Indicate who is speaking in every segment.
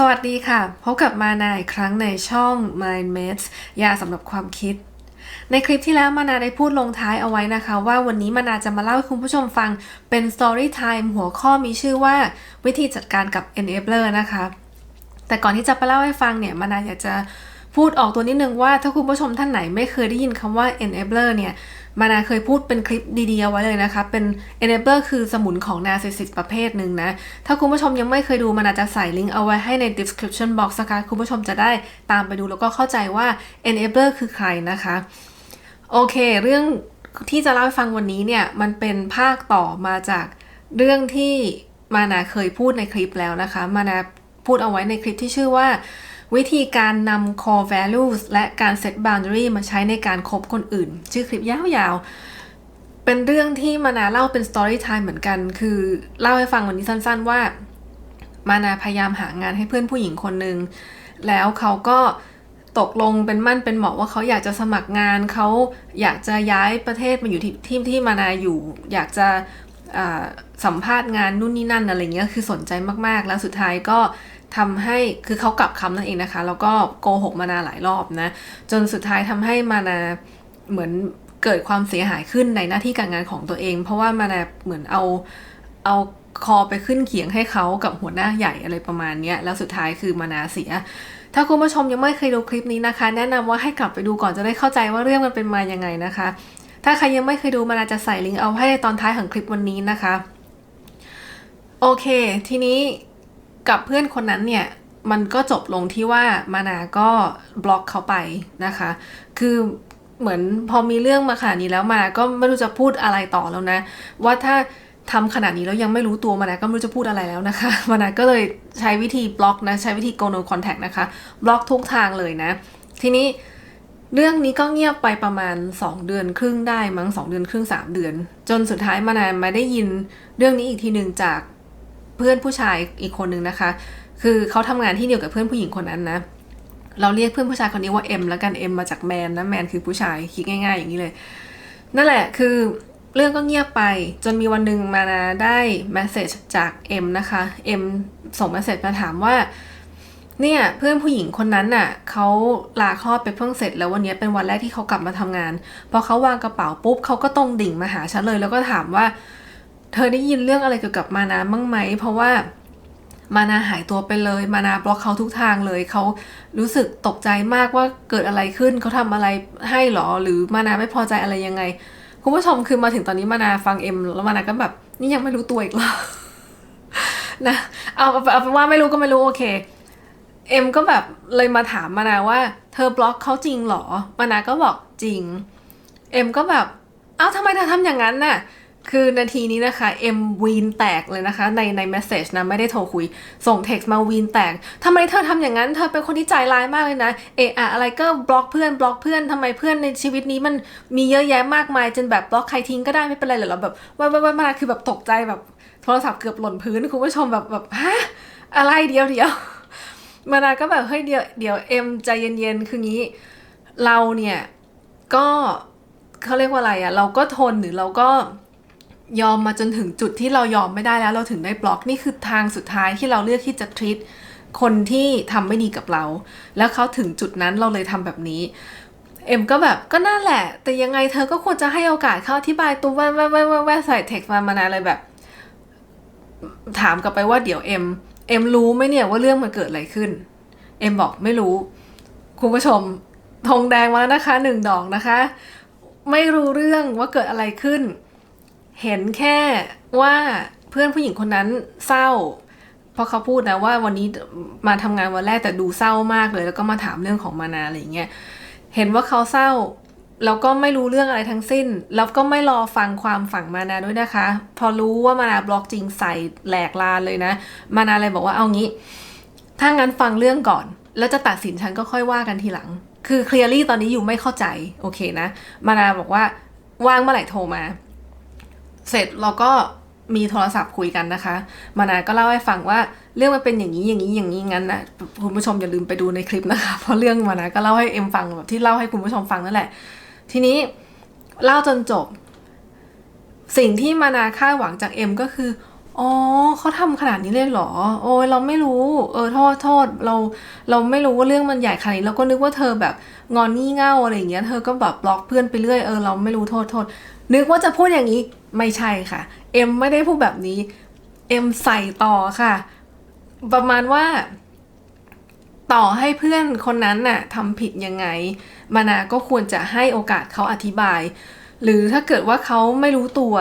Speaker 1: สวัสดีค่ะ พบกับมานาอีกครั้งในช่อง Mind Mates ยาสำหรับความคิด ในคลิปที่แล้วมานาได้พูดลงท้ายเอาไว้นะคะ ว่าวันนี้มานาจะมาเล่าให้คุณผู้ชมฟังเป็น Story Time หัวข้อมีชื่อว่าวิธีจัดการกับ Enabler นะคะ แต่ก่อนที่จะไปเล่าให้ฟังเนี่ย มานาอยากจะพูดออกตัวนิดนึงว่าถ้าคุณผู้ชมท่านไหนไม่เคยได้ยินคำว่า enabler เนี่ย มานาเคยพูดเป็นคลิปดีๆเอาไว้เลยนะคะ เป็น enabler คือสมุนของ narcissist ประเภทหนึ่งนะ ถ้าคุณผู้ชมยังไม่เคยดูมานาจะใส่ลิงก์เอาไว้ให้ใน description box นะคะคุณผู้ชมจะได้ตามไปดูแล้วก็เข้าใจว่า enabler คือใครนะคะ โอเค เรื่องที่จะเล่าให้ฟังวันนี้เนี่ย มันเป็นภาคต่อมาจากเรื่องที่มานาเคยพูดในคลิปแล้วนะคะ มานาพูดเอาไว้ในคลิปที่ชื่อว่า วิธีการนำ core values และการ set boundary มาใช้ในการคบคนอื่น ชื่อคลิปยาวๆ เป็นเรื่องที่มานาเล่าเป็น story time เหมือนกัน คือเล่าให้ฟังวันนี้สั้นๆ ว่า มานาพยายามหางานให้เพื่อนผู้หญิงคนหนึ่ง แล้วเขาก็ตกลงเป็นมั่นเป็นเหมาะว่าเขาอยากจะสมัครงาน เขาอยากจะย้ายประเทศมาอยู่ที่ที่ที่มานาอยู่ อยากจะสัมภาษณ์งานนู่นนี่นั่นอะไรเงี้ยคือสนใจมากๆ แล้วสุดท้ายก็ ทำให้คือเขากลับคำนั่นเองนะคะ แล้วก็โกหกมานาหลายรอบนะ จนสุดท้ายทำให้มานาเหมือนเกิดความเสียหายขึ้นในหน้าที่การงานของตัวเอง เพราะว่ามานาเหมือนเอาเอาคอไปขึ้นเขียงให้เขากับหัวหน้าใหญ่อะไรประมาณนี้แล้วสุดท้ายคือมานาเสีย ถ้าคุณผู้ชมยังไม่เคยดูคลิปนี้นะคะ แนะนำว่าให้กลับไปดูก่อนจะได้เข้าใจว่าเรื่องมันเป็นมายังไงนะคะ ถ้าใครยังไม่เคยดูมานาจะใส่ลิงก์เอาให้ในตอนท้ายของคลิปวันนี้นะคะ โอเค ทีนี้ กับเพื่อนคนนั้นเนี่ยมันก็จบลงที่ว่ามานาก็บล็อกเขาไปนะคะ คือเหมือนพอมีเรื่องมาขนาดนี้แล้วมาก็ไม่รู้จะพูดอะไรต่อแล้วนะ ว่าถ้าทำขนาดนี้แล้วยังไม่รู้ตัวมานาก็ไม่รู้จะพูดอะไรแล้วนะคะมานาก็เลยใช้วิธีบล็อกนะ ใช้วิธี go no contact นะคะ บล็อกทุกทางเลยนะ ทีนี้เรื่องนี้ก็เงียบไปประมาณ 2 เดือนครึ่งได้มั้ง2เดือนครึ่ง 3 เดือน จนสุดท้ายมานามาได้ยินเรื่องนี้อีกทีหนึ่งจาก เพื่อนผู้ชายอีกคนนึงนะคะ คือเขาทำงานที่เดียวกับเพื่อนผู้หญิงคนนั้นนะ เราเรียกเพื่อนผู้ชายคนนี้ว่าเอ็มแล้วกันเอ็มมาจากแมนนะแมนคือผู้ชายคิดง่าย ๆ อย่างนี้เลย นั่นแหละคือเรื่องก็เงียบไปจนมีวันหนึ่งมานาได้แมสเซจจากเอ็มนะคะเอ็มส่งแมสเซจมาถามว่าเนี่ยเพื่อนผู้หญิงคนนั้นน่ะเขาลาคลอดไปเพิ่งเสร็จแล้ววันนี้เป็นวันแรกที่เขากลับมาทำงานพอเขาวางกระเป๋าปุ๊บเขาก็ตรงดิ่งมาหาฉันเลย แล้วก็ถามว่า เธอได้ยินเรื่องอะไรเกี่ยวกับมานาบ้างไหม เพราะว่ามานาหายตัวไปเลย มานาบล็อกเขาทุกทางเลย เขารู้สึกตกใจมากว่าเกิดอะไรขึ้น เขาทำอะไรให้หรอ หรือมานาไม่พอใจอะไรยังไง คุณผู้ชมคือมาถึงตอนนี้มานาฟังเอ็มแล้วมานาก็แบบ นี่ยังไม่รู้ตัวอีกหรอ นะ เอาเอาเป็นว่าไม่รู้ก็ไม่รู้โอเค เอ็มก็แบบเลยมาถามมานาว่า เธอบล็อกเขาจริงหรอ มานาก็บอกจริง เอ็มก็แบบ เอ้าทำไมเธอทำอย่างนั้นน่ะ คือนาทีนี้นะคะเอ็มวีนแตกเลยนะคะ ในในเมสเซจนะ ไม่ได้โทรคุย ส่งเท็กซ์มาวีนแตกทำไมเธอทำอย่างนั้น เธอเป็นคนที่ใจร้ายมากเลยนะ เอะอะอะไรก็บล็อกเพื่อนบล็อกเพื่อนทำไมเพื่อนในชีวิตนี้มันมีเยอะแยะมากมาย จนแบบบล็อกใครทิ้งก็ได้ไม่เป็นไรเหรอเราแบบว่าว่าว่ามาคือแบบตกใจแบบโทรศัพท์เกือบหล่นพื้นคุณผู้ชมแบบแบบฮะอะไรเดียวเดียวมานาก็แบบเฮ้ยเดี๋ยวเดี๋ยวเอ็มใจเย็นๆคืองี้ เราเนี่ยก็เขาเรียกว่าอะไรอะเราก็ทนหรือเราก็ ยอมมาจนถึงจุดที่เรายอมไม่ได้แล้วเราถึงได้บล็อกนี่คือทางสุดท้ายที่เราเลือกที่จะทรีตคนที่ทำไม่ดีกับเรา แล้วเขาถึงจุดนั้นเราเลยทำแบบนี้ เอ็มก็แบบก็น่าแหละ แต่ยังไงเธอก็ควรจะให้โอกาสเขาอธิบายตัวแว่แว่แว่แว่แว่ใส่เท็กซ์มามานาอะไรแบบ ถามกลับไปว่าเดี๋ยวเอ็มเอ็มรู้ไหมเนี่ยว่าเรื่องมันเกิดอะไรขึ้น เอ็มบอกไม่รู้ คุณผู้ชมธงแดงมาแล้วนะคะหนึ่งดอกนะคะ ไม่รู้เรื่องว่าเกิดอะไรขึ้น เห็นแค่ว่าเพื่อนผู้หญิงคนนั้นเศร้า เพราะเขาพูดนะว่าวันนี้มาทำงานวันแรกแต่ดูเศร้ามากเลย แล้วก็มาถามเรื่องของมานาอะไรอย่างเงี้ยเห็นว่าเขาเศร้าแล้วก็ไม่รู้เรื่องอะไรทั้งสิ้น แล้วก็ไม่รอฟังความฝั่งมานาด้วยนะคะ พอรู้ว่ามานาบล็อกจริงใส่แหลกลานเลยนะ มานาเลยบอกว่าเอางี้ถ้างั้นฟังเรื่องก่อน แล้วจะตัดสินฉันก็ค่อยว่ากันทีหลัง คือเคลียร์ลี่ตอนนี้อยู่ไม่เข้าใจ โอเคนะ มานาบอกว่าว่างเมื่อไหร่โทรมา เสร็จเราก็มีโทรศัพท์คุยกันนะคะ มานาก็เล่าให้ฟังว่าเรื่องมันเป็นอย่างนี้อย่างนี้อย่างนี้งั้นนะคุณผู้ชมอย่าลืมไปดูในคลิปนะคะ เพราะเรื่องมานาก็เล่าให้เอ็มฟังแบบที่เล่าให้คุณผู้ชมฟังนั่นแหละ ทีนี้เล่าจนจบ สิ่งที่มานาคาดหวังจากเอ็มก็คืออ๋อเขาทำขนาดนี้เลยเหรอ โอ้ยเราไม่รู้ เออโทษโทษเราเราไม่รู้ว่าเรื่องมันใหญ่ขนาดนี้เราก็นึกว่าเธอแบบงอนงี่เง่าอะไรอย่างเงี้ย เธอก็แบบบล็อกเพื่อนไปเรื่อยเออเราไม่รู้โทษโทษ นึกว่าจะพูดอย่างนี้ไม่ใช่ค่ะ เอ็มไม่ได้พูดแบบนี้ เอ็มใส่ต่อค่ะ ประมาณว่า ต่อให้เพื่อนคนนั้นน่ะทำผิดยังไง มานาก็ควรจะให้โอกาสเขาอธิบาย หรือถ้าเกิดว่าเขาไม่รู้ตัว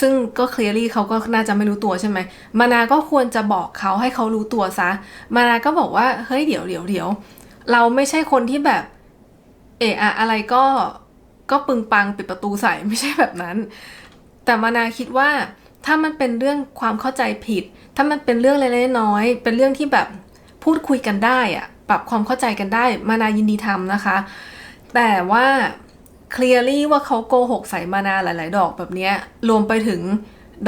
Speaker 1: ซึ่งก็เคลียร์ลี่เขาก็น่าจะไม่รู้ตัวใช่ไหม มานาก็ควรจะบอกเขาให้เขารู้ตัวซะ มานาก็บอกว่าเฮ้ยเดี๋ยวเดี๋ยวเดี๋ยวเราไม่ใช่คนที่แบบ เอะอะอะไรก็ ก็ปึงปังปิดประตูใส่ไม่ใช่แบบนั้น แต่มานาคิดว่าถ้ามันเป็นเรื่องความเข้าใจผิด ถ้ามันเป็นเรื่องเล็กๆน้อยๆเป็นเรื่องที่แบบพูดคุยกันได้อะปรับความเข้าใจกันได้ มานายินดีทำนะคะ แต่ว่า clearly ว่าเขาโกหกใส่มานาหลาย ๆ ดอกแบบนี้รวมไปถึง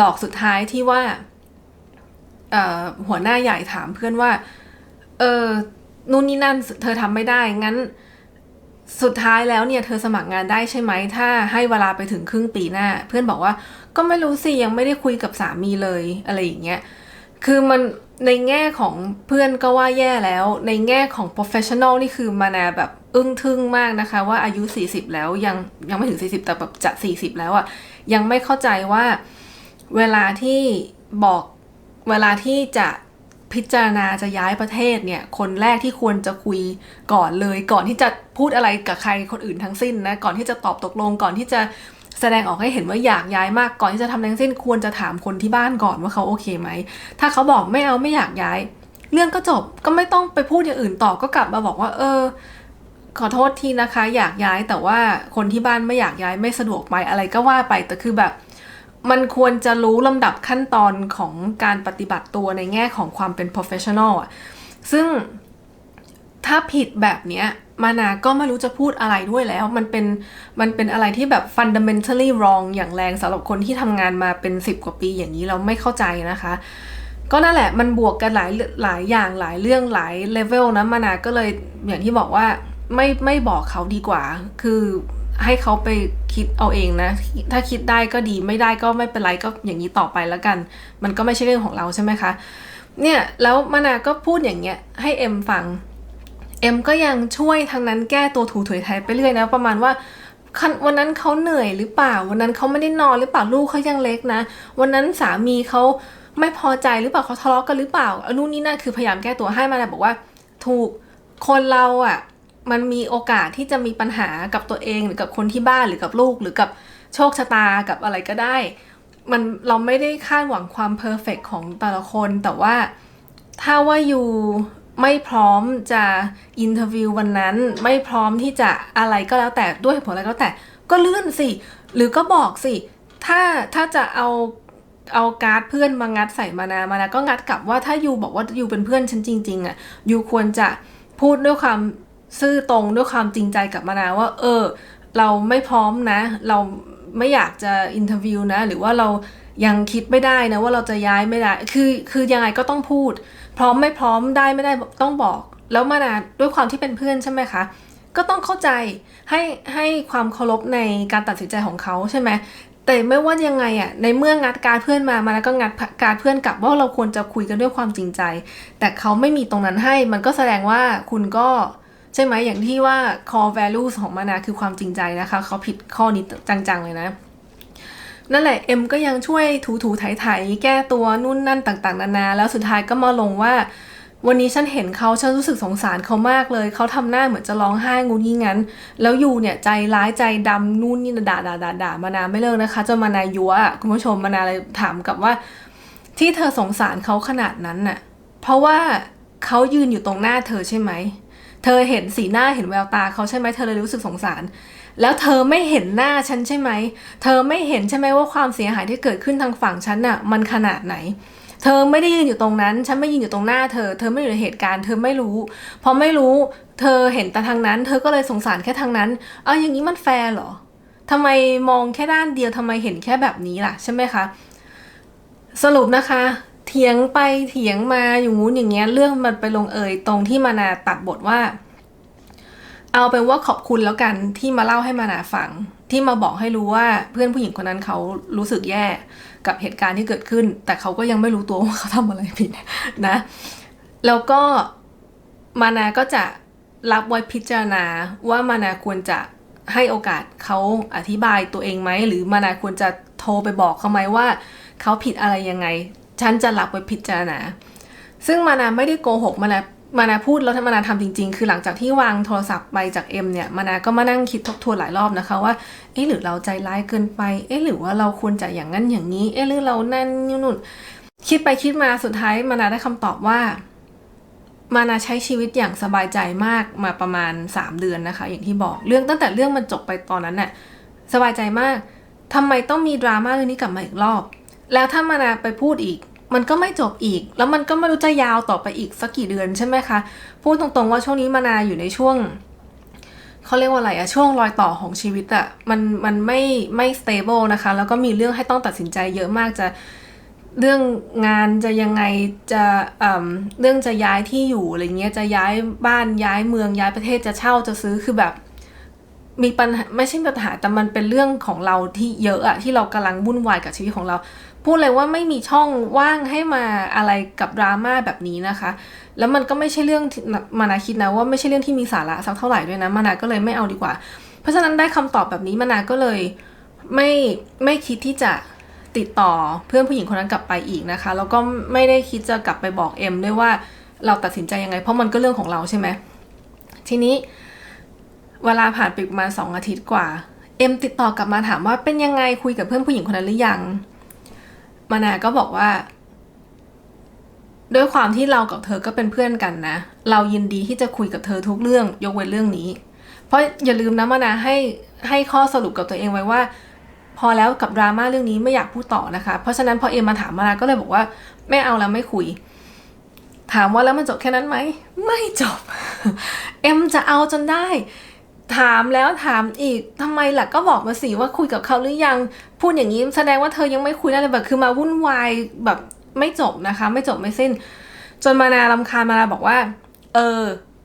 Speaker 1: ดอกสุดท้ายที่ว่าหัวหน้าใหญ่ถามเพื่อนว่า เออนู่นนี่นั่นเธอทำไม่ได้งั้น สุดท้ายแล้วเนี่ยเธอสมัครงานได้ใช่ไหม ถ้าให้เวลาไปถึงครึ่งปีหน้า เพื่อนบอกว่าก็ไม่รู้สิยังไม่ได้คุยกับสามีเลยอะไรอย่างเงี้ยคือมันในแง่ของเพื่อนก็ว่าแย่แล้ว ในแง่ของ professional นี่คือมานาแบบอึ้งทึ่งมากนะคะ ว่าอายุ 40 แล้วยังยังไม่ถึง 40 แต่แบบจะ 40 แล้วอะ่ะยังไม่เข้าใจว่าเวลาที่บอกเวลาที่จะ พิจารณาจะย้ายประเทศเนี่ย คนแรกที่ควรจะคุยก่อนเลย ก่อนที่จะพูดอะไรกับใครคนอื่นทั้งสิ้นนะ ก่อนที่จะตอบตกลง ก่อนที่จะแสดงออกให้เห็นว่าอยากย้ายมาก ก่อนที่จะทำทั้งสิ้น ควรจะถามคนที่บ้านก่อนว่าเขาโอเคไหม ถ้าเขาบอกไม่เอาไม่อยากย้าย เรื่องก็จบ ก็ไม่ต้องไปพูดอย่างอื่นต่อ ก็กลับมาบอกว่า เออ ขอโทษทีนะคะ อยากย้าย แต่ว่าคนที่บ้านไม่อยากย้ายไม่สะดวกไปอะไรก็ว่าไป แต่คือแบบ มันควรจะรู้ลำดับขั้นตอนของการปฏิบัติตัวในแง่ของความเป็น professional อะ ซึ่งถ้าผิดแบบเนี้ยมานาก็ไม่รู้จะพูดอะไรด้วยแล้ว มันเป็นมันเป็นอะไรที่แบบ fundamentally wrong อย่างแรงสำหรับคนที่ทำงานมาเป็น 10 กว่าปีอย่างนี้เราไม่เข้าใจนะคะ ก็นั่นแหละมันบวกกันหลายหลายอย่างหลายเรื่องหลายเลเวลนะมานาก็เลยอย่างที่บอกว่าไม่ไม่บอกเขาดีกว่า คือ ให้เขาไปคิดเอาเองนะ ถ้าคิดได้ก็ดีไม่ได้ก็ไม่เป็นไรก็อย่างนี้ต่อไปแล้วกัน มันก็ไม่ใช่เรื่องของเราใช่ไหมคะ เนี่ยแล้วมานาก็พูดอย่างเงี้ยให้เอ็มฟัง เอ็มก็ยังช่วยทางนั้นแก้ตัวถูถวยไทยไปเรื่อยนะ ประมาณว่าวันนั้นเขาเหนื่อยหรือเปล่า วันนั้นเขาไม่ได้นอนหรือเปล่าลูกเขายังเล็กนะ วันนั้นสามีเขาไม่พอใจหรือเปล่าเขาทะเลาะกันหรือเปล่าอนู่นนี่นั่นคือพยายามแก้ตัวให้มานะบอกว่า ถูกคนเราอะ่ะ มันมีโอกาสที่จะมีปัญหากับตัวเองหรือกับคนที่บ้านหรือกับลูกหรือกับโชคชะตากับอะไรก็ได้ มันเราไม่ได้คาดหวังความเพอร์เฟกของแต่ละคน แต่ว่าถ้าว่าอยู่ไม่พร้อมจะอินเทอร์วิววันนั้น ไม่พร้อมที่จะอะไรก็แล้วแต่ด้วยเหตุผลอะไรก็แล้วแต่ก็เลื่อนสิ หรือก็บอกสิ ถ้าถ้าจะเอาเอาการ์ดเพื่อนมางัดใส่มานามานาก็งัดกลับว่าถ้ายูบอกว่ายูเป็นเพื่อนฉันจริง ๆอะ่ะยูควรจะพูดด้วยความ ซื่อตรงด้วยความจริงใจกับมานาว่า เออ เราไม่พร้อมนะ เราไม่อยากจะอินเทอร์วิวนะ หรือว่าเรายังคิดไม่ได้นะว่าเราจะย้ายไม่ได้ คือคือยังไงก็ต้องพูด พร้อมไม่พร้อมได้ไม่ได้ต้องบอก แล้วมานาด้วยความที่เป็นเพื่อนใช่ไหมคะ ก็ต้องเข้าใจให้ให้ความเคารพในการตัดสินใจของเขาใช่ไหมแต่ไม่ว่ายังไงอะในเมื่องัดการเพื่อนมามาแล้วก็งัดการเพื่อนกลับว่าเราควรจะคุยกันด้วยความจริงใจ แต่เขาไม่มีตรงนั้นให้มันก็แสดงว่าคุณก็ ใช่ไหมอย่างที่ว่า core values ของมานาคือความจริงใจนะคะ เขาผิดข้อนี้จังๆเลยนะ นั่นแหละเอ็มก็ยังช่วยถูถูไถๆแก้ตัวนู่นนั่นต่างๆ นานา แล้วสุดท้ายก็มาลงว่า วันนี้ฉันเห็นเขาฉันรู้สึกสงสารเขามากเลย เขาทำหน้าเหมือนจะร้องไห้งูงี้งั้น แล้วอยู่เนี่ยใจร้ายใจดำนู่นนี่ด่าด่าด่าด่ามานาไม่เลิกนะคะจนมานายัวคุณผู้ชมมานาเลยถามกับว่า ที่เธอสงสารเขาขนาดนั้นน่ะเพราะว่าเขายืนอยู่ตรงหน้าเธอใช่ไหม เธอเห็นสีหน้าเห็นแววตาเขาใช่ไหมเธอเลยรู้สึกสงสาร แล้วเธอไม่เห็นหน้าฉันใช่ไหม เธอไม่เห็นใช่ไหมว่าความเสียหายที่เกิดขึ้นทางฝั่งฉันน่ะมันขนาดไหน เธอไม่ได้ยืนอยู่ตรงนั้น ฉันไม่ยืนอยู่ตรงหน้าเธอ เธอไม่อยู่ในเหตุการณ์ เธอไม่รู้ พอไม่รู้ เธอเห็นแต่ทางนั้น เธอก็เลยสงสารแค่ทางนั้น เอาอย่างนี้มันแฟร์เหรอทำไมมองแค่ด้านเดียวทำไมเห็นแค่แบบนี้ล่ะใช่ไหมคะ สรุปนะคะ เถียงไปเถียงมาอยู่งู้นอย่างเงี้ยเรื่องมันไปลงเอยตรงที่มานาตัดบทว่า เอาเป็นว่าขอบคุณแล้วกันที่มาเล่าให้มานาฟัง ที่มาบอกให้รู้ว่าเพื่อนผู้หญิงคนนั้นเขารู้สึกแย่กับเหตุการณ์ที่เกิดขึ้น แต่เขาก็ยังไม่รู้ตัวว่าเขาทำอะไรผิดนะ แล้วก็มานาก็จะรับไว้พิจารณาว่ามานาควรจะให้โอกาสเขาอธิบายตัวเองไหม หรือมานาควรจะโทรไปบอกเขาไหมว่าเขาผิดอะไรยังไง ฉันจะรับไว้พิจารณา ซึ่งมานาไม่ได้โกหกมานามานาพูดแล้วมานาทำจริง ๆ คือหลังจากที่วางโทรศัพท์ไปจากเอ็มเนี่ยมานาก็มานั่งคิดทบทวนหลายรอบนะคะว่า เอ๊ะหรือเราใจร้ายเกินไป เอ๊ะหรือว่าเราควรจะอย่างนั้นอย่างนี้ เอ๊ะหรือเรานั่นนี่นู่น คิดไปคิดมาสุดท้ายมานาได้คำตอบว่ามานาใช้ชีวิตอย่างสบายใจมากมาประมาณ 3 เดือนนะคะ อย่างที่บอกเรื่องตั้งแต่เรื่องมันจบไปตอนนั้นน่ะสบายใจมากทำไมต้องมีดราม่าเรื่องนี้กลับมาอีกรอบ แล้วถ้ามานาไปพูดอีก มันก็ไม่จบอีก แล้วมันก็ไม่รู้จะยาวต่อไปอีกสักกี่เดือนใช่ไหมคะ พูดตรงๆว่าช่วงนี้มานาอยู่ในช่วงเขาเรียกว่าอะไรอะช่วงรอยต่อของชีวิตอะมันมันไม่ไม่ stable นะคะ แล้วก็มีเรื่องให้ต้องตัดสินใจเยอะมากจะเรื่องงานจะยังไงจะเอ่มเรื่องจะย้ายที่อยู่อะไรเงี้ยจะย้ายบ้านย้ายเมืองย้ายประเทศจะเช่าจะซื้อคือแบบ มีปัญหาไม่ใช่ปัญหาแต่มันเป็นเรื่องของเราที่เยอะอะที่เรากำลังวุ่นวายกับชีวิตของเรา พูดเลยว่าไม่มีช่องว่างให้มาอะไรกับดราม่าแบบนี้นะคะ แล้วมันก็ไม่ใช่เรื่องมานาคิดนะว่าไม่ใช่เรื่องที่มีสาระสักเท่าไหร่ด้วยนะมานาก็เลยไม่เอาดีกว่า เพราะฉะนั้นได้คำตอบแบบนี้มานาก็เลยไม่ไม่คิดที่จะติดต่อเพื่อนผู้หญิงคนนั้นกลับไปอีกนะคะ แล้วก็ไม่ได้คิดจะกลับไปบอกเอ็มด้วยว่าเราตัดสินใจยังไง เพราะมันก็เรื่องของเราใช่ไหมทีนี้เวลาผ่านไปประมาณสองอาทิตย์กว่า เอ็มติดต่อกลับมาถามว่าเป็นยังไงคุยกับเพื่อนผู้หญิงคนนั้นหรือยัง มานาก็บอกว่า ด้วยความที่เรากับเธอก็เป็นเพื่อนกันนะ เรายินดีที่จะคุยกับเธอทุกเรื่องยกเว้นเรื่องนี้ เพราะอย่าลืมนะมานาให้ให้ข้อสรุปกับตัวเองไว้ว่า พอแล้วกับดราม่าเรื่องนี้ไม่อยากพูดต่อนะคะ เพราะฉะนั้นพอเอ็มมาถามมานาก็เลยบอกว่า ไม่เอาแล้วไม่คุย ถามว่าแล้วมันจบแค่นั้นไหมไม่จบ เอ็มจะเอาจนได้ ถามแล้วถามอีกทำไมล่ะก็บอกมาสิว่าคุยกับเขาหรือยังพูดอย่างนี้แสดงว่าเธอยังไม่คุยอะไรแบบคือมาวุ่นวายแบบไม่จบนะคะ ไม่จบไม่สิ้น จนมานาลำคาญมานาบอกว่า เออ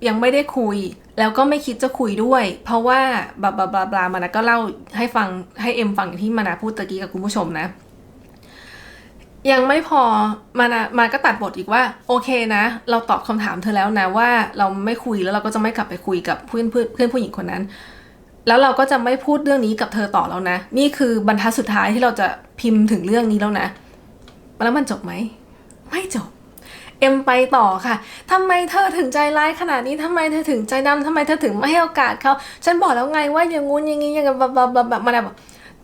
Speaker 1: ยังไม่ได้คุย แล้วก็ไม่คิดจะคุยด้วย เพราะว่าบลาบลาบลาบลามานาก็เล่าให้ฟังให้เอ็มฟังอย่างที่มานาพูดตะกี้กับคุณผู้ชมนะ ยังไม่พอมานะมาก็ตัดบทอีกว่า โอเคนะ เราตอบคำถามเธอแล้วนะว่าเราไม่คุยแล้วเราก็จะไม่กลับไปคุยกับเพื่อนเพื่อนเพื่อนผู้หญิงคนนั้น แล้วเราก็จะไม่พูดเรื่องนี้กับเธอต่อแล้วนะ นี่คือบรรทัดสุดท้ายที่เราจะพิมพ์ถึงเรื่องนี้แล้วนะ แล้วมันจบไหม ไม่จบเอ็มไปต่อค่ะทำไมเธอถึงใจร้ายขนาดนี้ทำไมเธอถึงใจดำทำไมเธอถึงไม่ให้โอกาสเขา ฉันบอกแล้วไงว่าอย่างงู้นอย่างงี้อย่างแบบแบบแบบแบบมาแบบ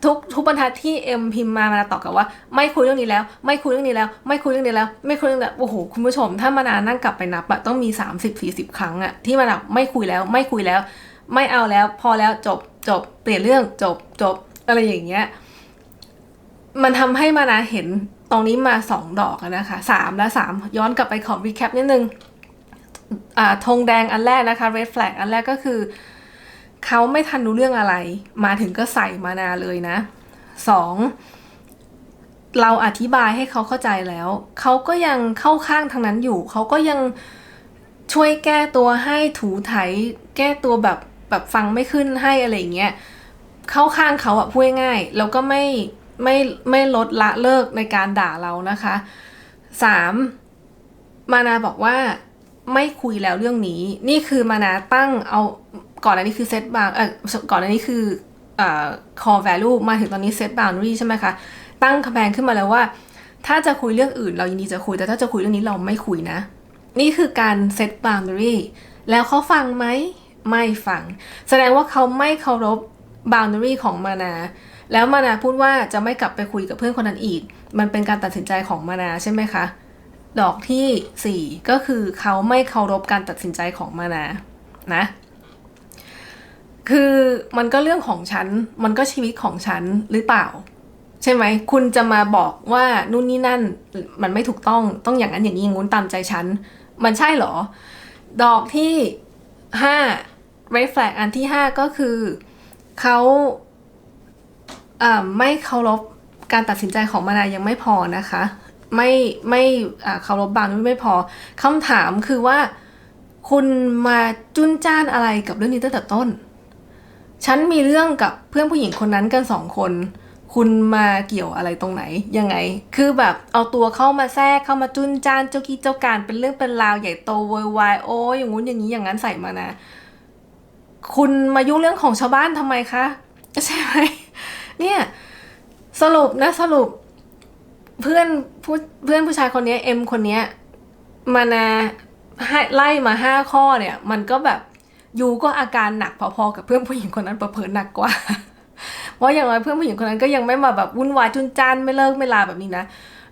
Speaker 1: ทุกทุกบรรทัดที่เอ็มพิมพ์มามาตอบกับว่า ไม่คุยเรื่องนี้แล้ว ไม่คุยเรื่องนี้แล้ว ไม่คุยเรื่องนี้แล้ว ไม่คุยเรื่องนี้แล้วโอ้โหคุณผู้ชม ถ้ามานานั่งกลับไปนับอะต้องมี 30 40 ครั้งอะที่มานาไม่คุยแล้ว ไม่คุยแล้ว ไม่เอาแล้ว พอแล้วจบจบเปลี่ยนเรื่องจบจบอะไรอย่างเงี้ยมันทำให้มานาเห็นตรงนี้มาสองดอกนะคะสามและสามย้อนกลับไปขอ recap นิดนึงอ่าธงแดงอันแรกนะคะ red flag อันแรกก็คือ เขาไม่ทันรู้เรื่องอะไร มาถึงก็ใส่มานาเลยนะสองเราอธิบายให้เขาเข้าใจแล้ว เขาก็ยังเข้าข้างทางนั้นอยู่ เขาก็ยังช่วยแก้ตัวให้ถูไถ แก้ตัวแบบแบบฟังไม่ขึ้นให้อะไรอย่างเงี้ย เข้าข้างเขาอะพูดง่าย แล้วก็ไม่ไม่ไม่ลดละเลิกในการด่าเรานะคะสามมานาบอกว่าไม่คุยแล้วเรื่องนี้ นี่คือมานาตั้งเอา ก่อนอันนี้คือเซตบางเออก่อนอันนี้คือเอ่อ core value มาถึงตอนนี้ set boundary ใช่ไหมคะ ตั้งคำแพงขึ้นมาแล้วว่า ถ้าจะคุยเรื่องอื่นเรายินดีจะคุย แต่ถ้าจะคุยเรื่องนี้เราไม่คุยนะ นี่คือการ set boundary แล้วเขาฟังไหมไม่ฟัง แสดงว่าเขาไม่เคารพ boundary ของมานา แล้วมานาพูดว่าจะไม่กลับไปคุยกับเพื่อนคนนั้นอีก มันเป็นการตัดสินใจของมานาใช่ไหมคะ ดอกที่ 4 ก็คือเขาไม่เคารพการตัดสินใจของมานานะ คือมันก็เรื่องของฉัน มันก็ชีวิตของฉันหรือเปล่า ใช่ไหม คุณจะมาบอกว่านู่นนี่นั่นมันไม่ถูกต้องต้องอย่างนั้นอย่างนี้อย่างงู้นตามใจฉัน มันใช่เหรอ ดอกที่ห้า red flag อันที่ห้าก็คือเขาไม่เคารพการตัดสินใจของมานายังไม่พอนะคะ ไม่ไม่เคารพบางไม่พอคำถามคือว่า คุณมาจุนจ้านอะไรกับเรื่องนี้ตั้งแต่ต้น ฉันมีเรื่องกับเพื่อนผู้หญิงคนนั้นกันสองคน คุณมาเกี่ยวอะไรตรงไหนยังไง คือแบบเอาตัวเข้ามาแทรกเข้ามาจุนจ้านเจ้ากี้เจ้าการเป็นเรื่องเป็นราวใหญ่โตโวยวายโอ้ยอย่างงู้นอย่างนี้อย่างนั้นใส่มานะ คุณมายุ่งเรื่องของชาวบ้านทำไมคะใช่ไหมเนี่ยสรุปนะสรุป เพื่อนผู้เพื่อนผู้ชายคนนี้เอ็มคนนี้มานาให้ไล่มาห้าข้อเนี่ย มันก็แบบ ยูก็อาการหนักพอๆกับเพื่อนผู้หญิงคนนั้นเผลอๆหนักกว่าเพราะอย่างน้อยเพื่อนผู้หญิงคนนั้นก็ยังไม่มาแบบวุ่นวายจุนจ้านไม่เลิกไม่ลาแบบนี้นะ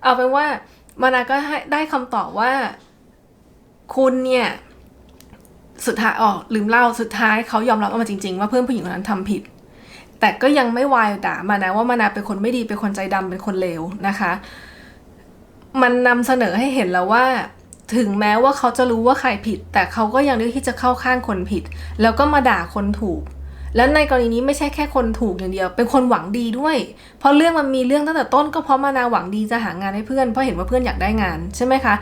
Speaker 1: เอาเป็นว่ามานาก็ได้คำตอบว่า คุณเนี่ย สุดท้ายอ๋อลืมเล่าสุดท้ายเขายอมรับออกมาจริง ๆ ว่าเพื่อนผู้หญิงคนนั้นทำผิด แต่ก็ยังไม่วายด่ามานะว่ามานาเป็นคนไม่ดีเป็นคนใจดำเป็นคนเลวนะคะ มันนำเสนอให้เห็นแล้วว่า ถึงแม้ว่าเขาจะรู้ว่าใครผิด แต่เขาก็ยังเลือกที่จะเข้าข้างคนผิด แล้วก็มาด่าคนถูก แล้วในกรณีนี้ไม่ใช่แค่คนถูกอย่างเดียว เป็นคนหวังดีด้วย เพราะเรื่องมันมีเรื่องตั้งแต่ต้นก็เพราะมานาหวังดีจะหางานให้เพื่อนเพราะเห็นว่าเพื่อนอยากได้งานใช่ไหมคะ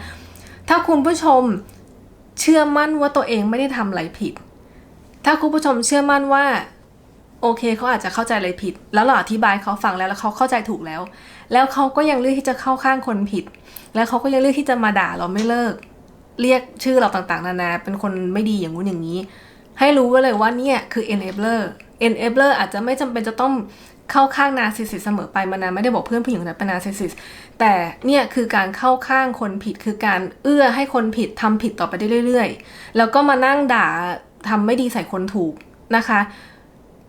Speaker 1: ถ้าคุณผู้ชมเชื่อมั่นว่าตัวเองไม่ได้ทำอะไรผิด ถ้าคุณผู้ชมเชื่อมั่นว่า โอเคเขาอาจจะเข้าใจอะไรผิด แล้วเราอธิบายเขาฟังแล้วแล้วเขาเข้าใจถูกแล้ว แล้วเขาก็ยังเลือกที่จะเข้าข้างคนผิด แล้วเขาก็ยังเลือกที่จะมาด่าเราไม่เลิก เรียกชื่อเราต่างๆ นานา เป็นคนไม่ดีอย่างงู้นอย่างนี้ ให้รู้ไว้เลยว่าเนี่ยคือ enabler enabler อาจจะไม่จำเป็นจะต้องเข้าข้างนาซิสิสเสมอไปมานาไม่ได้บอกเพื่อนผู้หญิงคนนั้นเป็นนาซิสิสแต่เนี่ยคือการเข้าข้างคนผิดคือการเอื้อให้คนผิดทำผิดต่อไปได้เรื่อย ๆ แล้วก็มานั่งด่าทำไม่ดีใส่คนถูกนะคะ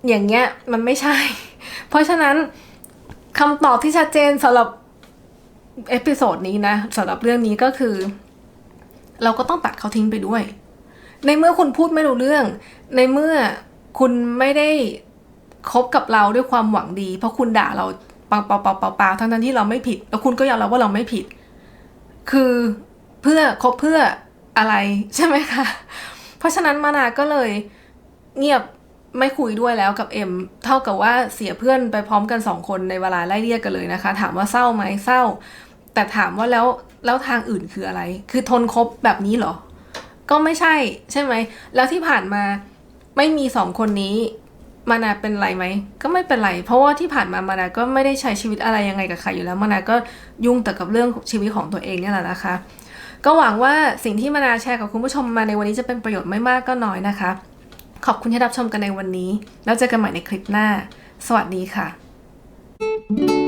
Speaker 1: อย่างเงี้ยมันไม่ใช่ เพราะฉะนั้นคำตอบที่ชัดเจนสำหรับเอพิโซดนี้นะสำหรับเรื่องนี้ก็คือ เราก็ต้องตัดเขาทิ้งไปด้วย ในเมื่อคุณพูดไม่รู้เรื่อง ในเมื่อคุณไม่ได้คบกับเราด้วยความหวังดี เพราะคุณด่าเราเปล่าเปล่าเปล่าเปล่าเปล่าทั้งนั้นที่เราไม่ผิด แล้วคุณก็ยอมรับว่าเราไม่ผิด คือเพื่อคบเพื่ออะไรใช่ไหมคะ เพราะฉะนั้นมานาก็เลยเงียบ ไม่คุยด้วยแล้วกับเอ็มเท่ากับว่าเสียเพื่อนไปพร้อมกันสองคนในเวลาไล่เรียกกันเลยนะคะ ถามว่าเศร้าไหมเศร้า แต่ถามว่าแล้วแล้วทางอื่นคืออะไร คือทนคบแบบนี้เหรอ ก็ไม่ใช่ใช่ไหม แล้วที่ผ่านมาไม่มีสองคนนี้มานาเป็นไรไหมก็ไม่เป็นไร เพราะว่าที่ผ่านมามานาก็ไม่ได้ใช้ชีวิตอะไรยังไงกับใครอยู่แล้วมานาก็ยุ่งแต่กับเรื่องชีวิตของตัวเองเนี่ยแหละนะคะ ก็หวังว่าสิ่งที่มานาแชร์กับคุณผู้ชมมาในวันนี้จะเป็นประโยชน์ไม่มากก็น้อยนะคะ ขอบคุณที่รับชมกันในวันนี้ แล้วเจอกันใหม่ในคลิปหน้า สวัสดีค่ะ